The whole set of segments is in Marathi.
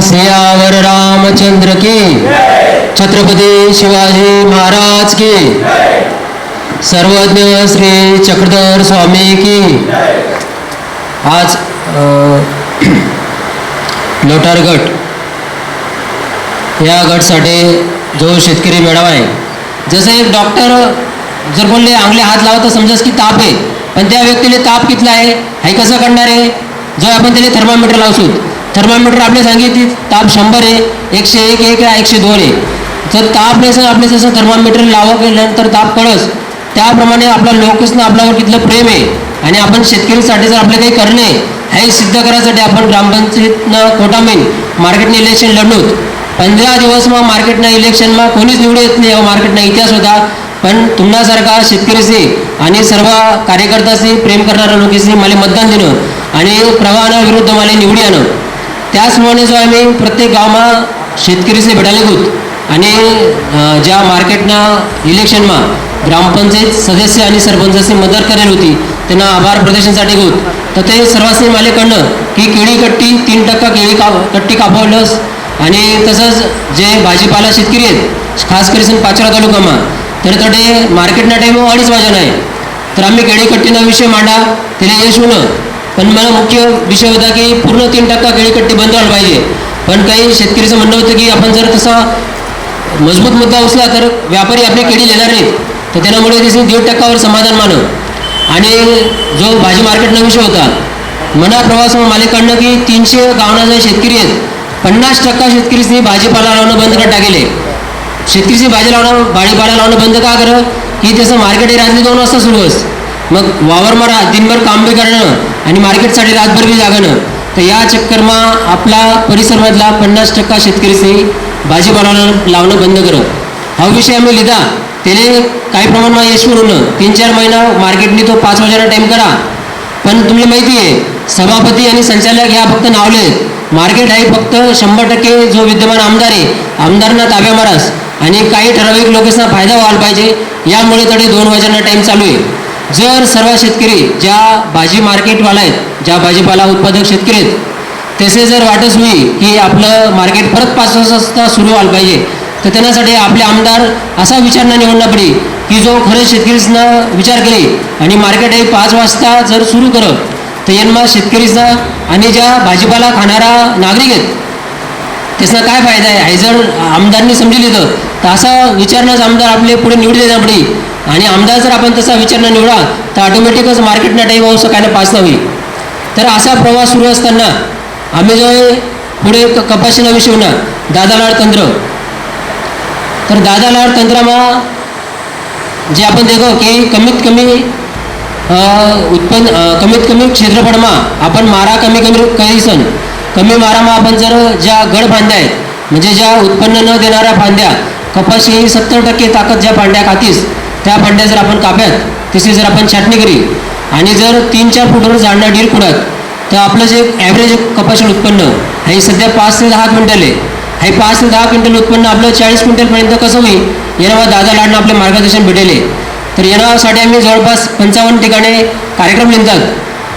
सियावर रामचंद्र की? छत्रपती शिवाजी महाराज की? सर्वज्ञ श्री चक्रधर स्वामी की? आज लोटार गट या गटसाठी जो शेतकरी मेळावा आहे जसं एक डॉक्टर जर बोलले आंगले हात लावा तर समजाच की ताप आहे. पण त्या व्यक्तीने ताप कितला आहे हे कसं करणार आहे? जर आपण त्याला थर्मामीटर लावसू थर्मामीटर आपले सांगितली ताप शंभर आहे एकशे एक एक एकशे दोन आहे. जर ताप नाही सर आपले जसं थर्मामीटर लावा केल्यानंतर ताप कळस त्याप्रमाणे आपला लोकसनं आपल्यावर कितलं प्रेम आहे. आणि आपण शेतकरीसाठी जर आपले काही करणे हे सिद्ध करायसाठी आपण ग्रामपंचायतनं कोटामेन मार्केटने इलेक्शन लढलोत. पंधरा दिवस मग मार्केटनं इलेक्शनमा कोणीच निवडून येत नाही मार्केटनं इतिहास होता. पण तुम्हासारखा शेतकरीशी आणि सर्व कार्यकर्त्याशी प्रेम करणाऱ्या लोकांशी मला मतदान देणं आणि प्रवाहानं विरुद्ध मला निवडी आणं. त्याचप्रमाणे जो आम्ही प्रत्येक गावमा शेतकरीशी भेटायला घेऊत आणि ज्या मार्केटना इलेक्शनमा ग्रामपंचायत सदस्य आणि सरपंचाशी मदत करेल होती त्यांना आभार प्रदर्शनसाठी घेऊत तर ते सर्वांनी मला कळणं की केळी कट्टी तीन टक्का केळी का कट्टी कापवलंस आणि तसंच जे भाजीपाला शेतकरी आहेत खास करून पाचोरा तालुकामा तर ते मार्केटना टाईम अडीच वाजून आहे तर आम्ही केळी कट्टीना विषय मांडा त्याला यश होणं पण मला मुख्य विषय होता की पूर्ण तीन टक्का केळी कट्टी बंद व्हायला पाहिजे। पण काही शेतकरीचं म्हणणं होतं की आपण जर तसा मजबूत मुद्दा उचला तर व्यापारी आपली केळी देणार नाहीत. तर त्यामुळे त्याचे दीड टक्कावर समाधान मानव आणि जो भाजी मार्केटना विषय होता मना प्रवास मालिकांना की तीनशे गावना जे शेतकरी आहेत पन्नास टक्का शेतकरीसनी भाजीपाला लावणं बंद कर टाकेले. शेतकरीची भाजी लावणं भाजीपाला लावणं बंद का करं? की त्याचं मार्केट हे रात्री दोन वाजता सुरू अस मग वावर मारा दिनभर काम बी करणं आणि मार्केटसाठी रातभर बी जागणं. तर या चक्करमा आपला परिसरमधला पन्नास टक्का शेतकरीची भाजीपाला लावणं बंद करं. हा विषय आम्ही लिहिला त्याने काही प्रमाणात यश मिळवणं तीन चार महिना मार्केटनी तो पाच वाजेला टाईम करा. पण तुम्हाला माहिती आहे सभापती आणि संचालक ह्या फक्त नावले मार्केट आहे फक्त शंभर टक्के जो विद्यमान आमदार आहे आमदारांना ताब्या मारास. आणि काही ठराविक लोकेसना फायदा व्हायला पाहिजे. यामुळे तडे दोन वाजांना टाईम चालू आहे. जर सर्व शेतकरी ज्या भाजी मार्केटवाला आहेत ज्या भाजीपाला उत्पादक शेतकरी आहेत तसे जर वाटच होई की आपलं मार्केट परत पाच वाजता सुरू व्हायला पाहिजे तर त्याच्यासाठी आपले आमदार असा विचार न निवडणं पडे की जो खरंच शेतकरीसना विचार केले आणि मार्केट हे पाच वाजता जर सुरू करत तर यांना शेतकरीचा आणि ज्या भाजीपाला खाणारा नागरिक आहेत त्याचा काय फायदा आहे? हे जर आमदारनी समजून येतं तर असा विचारणाच आमदार आपले पुढे निवडले ना पडे आणि आमदार जर आपण तसा विचार न निवडा तर ऑटोमॅटिकच मार्केटना टाईम होऊ काय पाच होईल. तर असा प्रवास सुरू असताना आम्ही जो पुढे कपाशी नवी शिवणार दादालाड तंत्र. तर दादालाड तंत्रमा जे आपण देखो की कमीत कमी उत्पन्न कमीत कमी क्षेत्रफळमा आपण मारा कमी कमी करीसन. कमी मारामा आपण जर ज्या गड फांद्या आहेत म्हणजे ज्या उत्पन्न न देणाऱ्या फांद्या कपाशी ही सत्तर टक्के ताकद ज्या फांड्या खातीस त्या फांड्या जर आपण काप्यात तशी जर आपण छाटणी करी आणि जर तीन चार फुटावर झाडणं डीर कुडत तर आपलं जे ॲव्हरेज कपाशी उत्पन्न हे सध्या पाच ते दहा क्विंटल आहे. हे पाच ते दहा क्विंटल उत्पन्न आपलं चाळीस क्विंटलपर्यंत कसं होईल? येणावा दादा लाडणं आपले मार्गदर्शन भेटेल तर येण्यासाठी आम्ही जवळपास पंचावन्न ठिकाणी कार्यक्रम लिहितात.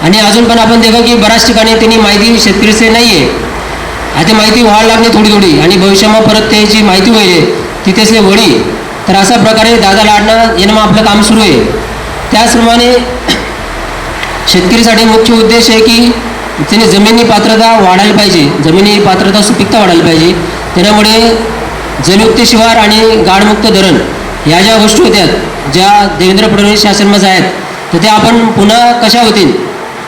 आणि अजून पण आपण देखो की बऱ्याच ठिकाणी त्यांनी माहिती शेतकरीचे नाही आहे आता माहिती व्हायला लागली थोडी थोडी आणि भविष्यामध्ये परत त्याची माहिती होईल. तिथेच वडी. तर अशा प्रकारे दादा लाडणं येणं आपलं काम सुरू आहे. त्याचप्रमाणे शेतकरीसाठी मुख्य उद्देश आहे की त्याने जमिनी पात्रता वाढायला पाहिजे. जमिनी पात्रता सुपीकता वाढायला पाहिजे. त्यामुळे जलयुक्त शिवार आणि गाडमुक्त धरण ह्या ज्या गोष्टी होत्या ज्या देवेंद्र फडणवीस शासनमध्ये आहेत तर त्या आपण पुन्हा कशा होतील?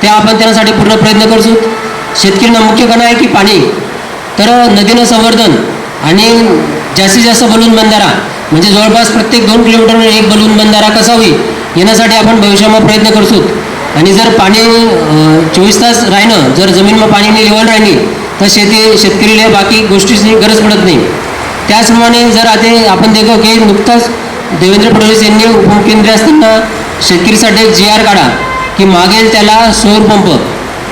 त्या आपण त्यासाठी पूर्ण प्रयत्न करतो. शेतकऱ्यांना मुख्य कणा आहे की पाणी. तर नदीनं संवर्धन आणि जास्तीत जास्त बलून बंधारा म्हणजे जवळपास प्रत्येक दोन किलोमीटरवर एक बलून बंधारा कसा होईल येण्यासाठी आपण भविष्यामध्ये प्रयत्न करतो. आणि जर पाणी चोवीस तास राहिनं जर जमीनमा पाणीने लेवल राहिली तर शेती शेतकरीला बाकी गोष्टीची गरज पडत नाही. त्याचप्रमाणे जर आता आपण देखो की नुकताच देवेंद्र फडणवीस यांनी उपमुख्यमंत्री असताना शेतकरीसाठी एक जी आर काढा की मागेल त्याला सोलर पंप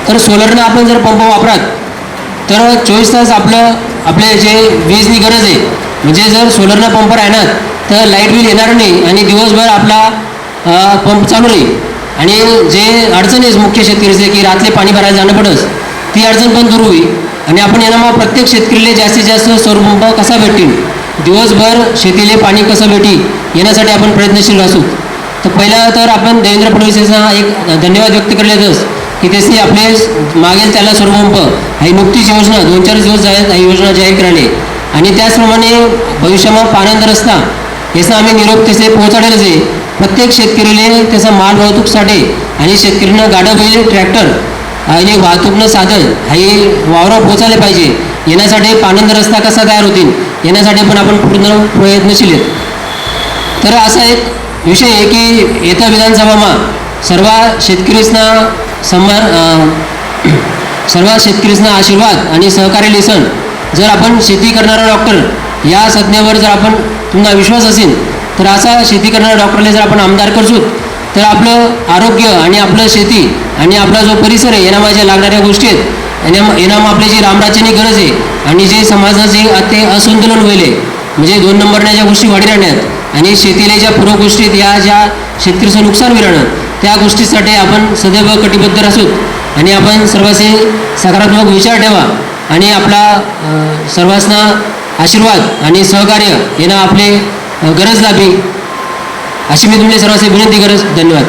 तर सोलरनं आपण जर पंप वापरात तर चोवीस तास आपलं आपले जे वीजनी गरज आहे म्हणजे जर सोलरनं पंप राहणार तर लाइट बिल येणार नाही आणि दिवसभर आपला पंप चालू राहील. आणि जे अडचण आहे मुख्य शेतकरीचे की रातले पाणी भरायला जाणं पडस ती अडचण पण दूर होईल. आणि आपण यांना मग प्रत्येक शेतकरीला जास्तीत जास्त सौरपंप कसा भेटतील? दिवसभर शेतीले पाणी कसं भेटी येण्यासाठी आपण प्रयत्नशील असू. तर पहिला तर आपण देवेंद्र फडणवीस यांचा एक धन्यवाद व्यक्त करण्यातच की त्याची आपले मागेल त्याला सौरपंप ही नुकतीच योजना दोन चार दिवस जाहीर ही योजना जाहीर करायली. आणि त्याचप्रमाणे भविष्यामध्ये पाण्याचा रस्ता याचा आम्ही निरोप तसे पोहोचवलेलंच आहे. प्रत्येक शेतकरीने त्याचा माल वाहतूकसाठी आणि शेतकऱ्यांना गाडं बैल ट्रॅक्टर आणि वाहतूकनं साधन हे वावरावर पोचायला पाहिजे. येण्यासाठी पानंद रस्ता कसा तयार होतील येण्यासाठी पण आपण पूर्ण प्रयत्नशील आहेत. तर असा एक विषय आहे की येत्या विधानसभामा सर्व शेतकरीसना सन्मान सर्व शेतकरीसना आशीर्वाद आणि सहकार्य लेसन जर आपण शेती करणारा डॉक्टर या संज्ञेवर जर आपण तुम्हाला विश्वास असेल तर असा शेती करणाऱ्या डॉक्टरला जर आपण आमदार करतो तर आपलं आरोग्य आणि आपलं शेती आणि आपला जो परिसर आहे यांना ज्या लागणाऱ्या गोष्टी आहेत. यांना येणाम आपली जी रामराज्याची गरज आहे आणि जे समाजाचे ते असंतुलन होईल आहे, म्हणजे दोन नंबरने ज्या गोष्टी वाढी राहण्यात आणि शेतीला ज्या पूर्व गोष्टीत या ज्या शेतकरीचं नुकसान होईल त्या गोष्टीसाठी आपण सदैव कटिबद्ध असू आणि आपण सर्वांचे सकारात्मक विचार ठेवा आणि आपला सर्वांना आशीर्वाद आणि सहकार्य यांना आपले गरज लाभी अशी मी तुमच्या सर्वांची विनंती करत धन्यवाद.